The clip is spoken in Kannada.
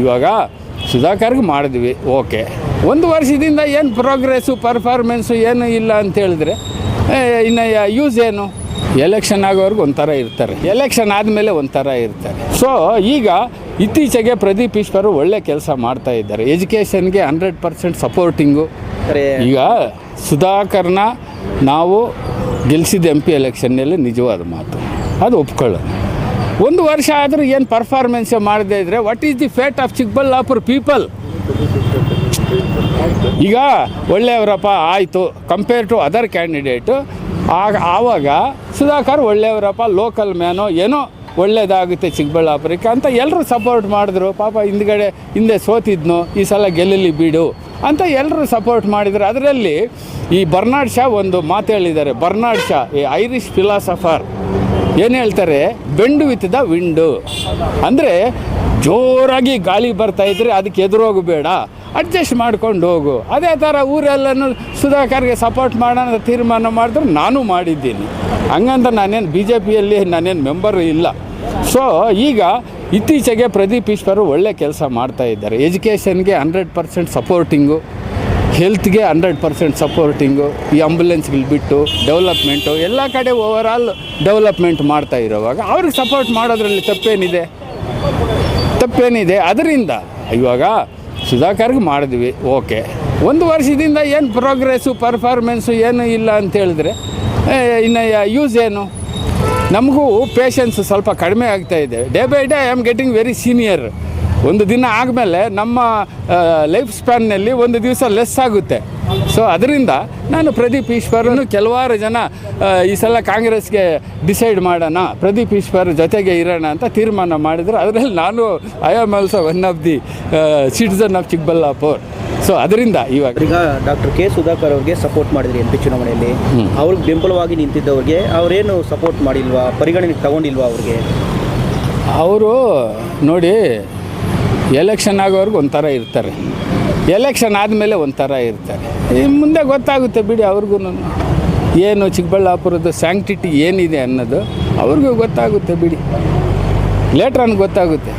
ಇವಾಗ ಸುಧಾಕರ್ಗೆ ಮಾಡಿದ್ವಿ ಓಕೆ. ಒಂದು ವರ್ಷದಿಂದ ಏನು ಪ್ರೋಗ್ರೆಸ್ಸು ಪರ್ಫಾರ್ಮೆನ್ಸು ಏನು ಇಲ್ಲ ಅಂತ ಹೇಳಿದ್ರೆ ಇನ್ನು ಯೂಸ್ ಏನು? ಎಲೆಕ್ಷನ್ ಆಗೋವರೆಗೂ ಒಂಥರ ಇರ್ತಾರೆ. ಎಲೆಕ್ಷನ್ ಆದಮೇಲೆ ಒಂಥರ ಇರ್ತಾರೆ. ಸೊ ಈಗ ಇತ್ತೀಚೆಗೆ ಪ್ರದೀಪ್ ಈಶ್ವರು ಒಳ್ಳೆ ಕೆಲಸ ಮಾಡ್ತಾ ಇದ್ದಾರೆ. ಎಜುಕೇಷನ್ಗೆ ಹಂಡ್ರೆಡ್ ಪರ್ಸೆಂಟ್ ಸಪೋರ್ಟಿಂಗು ಈಗ ಸುಧಾಕರ್ನ ನಾವು ಗೆಲ್ಲಿಸಿದ ಎಂ ಪಿ ಎಲೆಕ್ಷನ್ನಲ್ಲಿ ನಿಜವಾದ ಮಾತು. ಅದು ಒಪ್ಕೊಳ್ಳೋಣ. ಒಂದು ವರ್ಷ ಆದರೂ ಏನು ಪರ್ಫಾರ್ಮೆನ್ಸ್ ಮಾಡದೇ ಇದ್ದರೆ what is the fate of Chikkaballapura people ಈಗ ಒಳ್ಳೆಯವರಪ್ಪ ಆಯಿತು ಕಂಪೇರ್ ಟು ಅದರ್ ಕ್ಯಾಂಡಿಡೇಟು ಆಗ, ಆವಾಗ ಸುಧಾಕರ್ ಒಳ್ಳೆಯವರಪ್ಪ ಲೋಕಲ್ ಮ್ಯಾನೋ ಏನೋ ಒಳ್ಳೇದಾಗುತ್ತೆ ಚಿಕ್ಕಬಳ್ಳಾಪುರಕ್ಕೆ ಅಂತ ಎಲ್ಲರೂ ಸಪೋರ್ಟ್ ಮಾಡಿದ್ರು. ಪಾಪ ಹಿಂದ್ಗಡೆ, ಹಿಂದೆ ಸೋತಿದ್ನು, ಈ ಸಲ ಗೆಲ್ಲಲಿ ಬಿಡು ಅಂತ ಎಲ್ಲರೂ ಸಪೋರ್ಟ್ ಮಾಡಿದರು. ಅದರಲ್ಲಿ ಈ ಬರ್ನಾಡ್ ಶಾ ಒಂದು ಮಾತು ಹೇಳಿದ್ದಾರೆ ಬರ್ನಾಡ್ ಶಾ ಈ ಐರಿಷ್ ಫಿಲಾಸಫರ್ ಏನು ಹೇಳ್ತಾರೆ? Bend with the wind. ಅಂದರೆ ಜೋರಾಗಿ ಗಾಳಿ ಬರ್ತಾ ಇದ್ರೆ ಅದಕ್ಕೆ ಎದುರೋಗಬೇಡ. ಅಡ್ಜಸ್ಟ್ ಮಾಡ್ಕೊಂಡು ಹೋಗು. ಅದೇ ಥರ ಊರೆಲ್ಲನೂ ಸುಧಾಕರ್ಗೆ ಸಪೋರ್ಟ್ ಮಾಡೋಣ ತೀರ್ಮಾನ ಮಾಡಿದ್ರು ನಾನು ಮಾಡಿದ್ದೀನಿ. ಹಂಗಂತ ನಾನೇನು ಬಿ ಜೆ ಪಿಯಲ್ಲಿ ನಾನೇನು ಮೆಂಬರು ಇಲ್ಲ. ಸೊ ಈಗ ಇತ್ತೀಚೆಗೆ ಪ್ರದೀಪ್ ಈಶ್ವರು ಒಳ್ಳೆ ಕೆಲಸ ಮಾಡ್ತಾ ಇದ್ದಾರೆ. ಎಜುಕೇಷನ್ಗೆ ಹಂಡ್ರೆಡ್ ಪರ್ಸೆಂಟ್ ಸಪೋರ್ಟಿಂಗು ಹೆಲ್ತ್ಗೆ ಹಂಡ್ರೆಡ್ ಪರ್ಸೆಂಟ್ ಸಪೋರ್ಟಿಂಗು ಈ ಆಂಬುಲೆನ್ಸ್ಗಳು ಬಿಟ್ಟು ಡೆವಲಪ್ಮೆಂಟು ಎಲ್ಲ ಕಡೆ ಓವರಾಲ್ ಡೆವಲಪ್ಮೆಂಟ್ ಮಾಡ್ತಾ ಇರೋವಾಗ ಅವ್ರಿಗೆ ಸಪೋರ್ಟ್ ಮಾಡೋದ್ರಲ್ಲಿ ತಪ್ಪೇನಿದೆ. ತಪ್ಪೇನಿದೆ. ಅದರಿಂದ ಇವಾಗ ಸುಧಾಕರ್ಗೆ ಮಾಡಿದ್ವಿ ಓಕೆ ಒಂದು ವರ್ಷದಿಂದ ಏನು ಪ್ರೋಗ್ರೆಸ್ಸು ಪರ್ಫಾರ್ಮೆನ್ಸು ಏನು ಇಲ್ಲ ಅಂತ ಹೇಳಿದ್ರೆ ಇನ್ನು ಯೂಸ್ ಏನು? ನಮಗೂ ಪೇಷನ್ಸ್ ಸ್ವಲ್ಪ ಕಡಿಮೆ ಆಗ್ತಾ ಇದೆ. Day by day I am getting very senior ಒಂದು ದಿನ ಆದಮೇಲೆ ನಮ್ಮ ಲೈಫ್ ಸ್ಪ್ಯಾನ್ನಲ್ಲಿ ಒಂದು ದಿವಸ ಲೆಸ್ ಆಗುತ್ತೆ. ಸೊ ಅದರಿಂದ ನಾನು ಪ್ರದೀಪ್ ಈಶ್ವರನು ಕೆಲವಾರು ಜನ ಈ ಸಲ ಕಾಂಗ್ರೆಸ್ಗೆ ಡಿಸೈಡ್ ಮಾಡೋಣ ಪ್ರದೀಪ್ ಈಶ್ವರ್ ಜೊತೆಗೆ ಇರೋಣ ಅಂತ ತೀರ್ಮಾನ ಮಾಡಿದ್ರು. ಅದರಲ್ಲಿ ನಾನು I am also one of the citizen of Chikkaballapur so ಅದರಿಂದ ಇವಾಗ ಈಗ ಡಾಕ್ಟರ್ ಕೆ ಸುಧಾಕರ್ ಅವ್ರಿಗೆ ಸಪೋರ್ಟ್ ಮಾಡಿದ್ರಿ ಎಂ ಪಿ ಚುನಾವಣೆಯಲ್ಲಿ ಅವ್ರಿಗೆ ಬೆಂಬಲವಾಗಿ ನಿಂತಿದ್ದವ್ರಿಗೆ ಅವರೇನು ಸಪೋರ್ಟ್ ಮಾಡಿಲ್ವಾ? ಪರಿಗಣನೆಗೆ ತಗೊಂಡಿಲ್ವಾ ಅವ್ರಿಗೆ? ಅವರು ನೋಡಿ ಎಲೆಕ್ಷನ್ ಆಗೋವರೆಗೂ ಒಂಥರ ಇರ್ತಾರೆ. ಎಲೆಕ್ಷನ್ ಆದಮೇಲೆ ಒಂಥರ ಇರ್ತಾರೆ. ಈ ಮುಂದೆ ಗೊತ್ತಾಗುತ್ತೆ ಬಿಡಿ ಅವ್ರಿಗೂ ಏನು ಚಿಕ್ಕಬಳ್ಳಾಪುರದ ಸ್ಯಾಂಕ್ಟಿಟಿ ಏನಿದೆ ಅನ್ನೋದು ಅವ್ರಿಗೂ ಗೊತ್ತಾಗುತ್ತೆ ಬಿಡಿ. ಲೇಟ್ರನ್ ಗೊತ್ತಾಗುತ್ತೆ.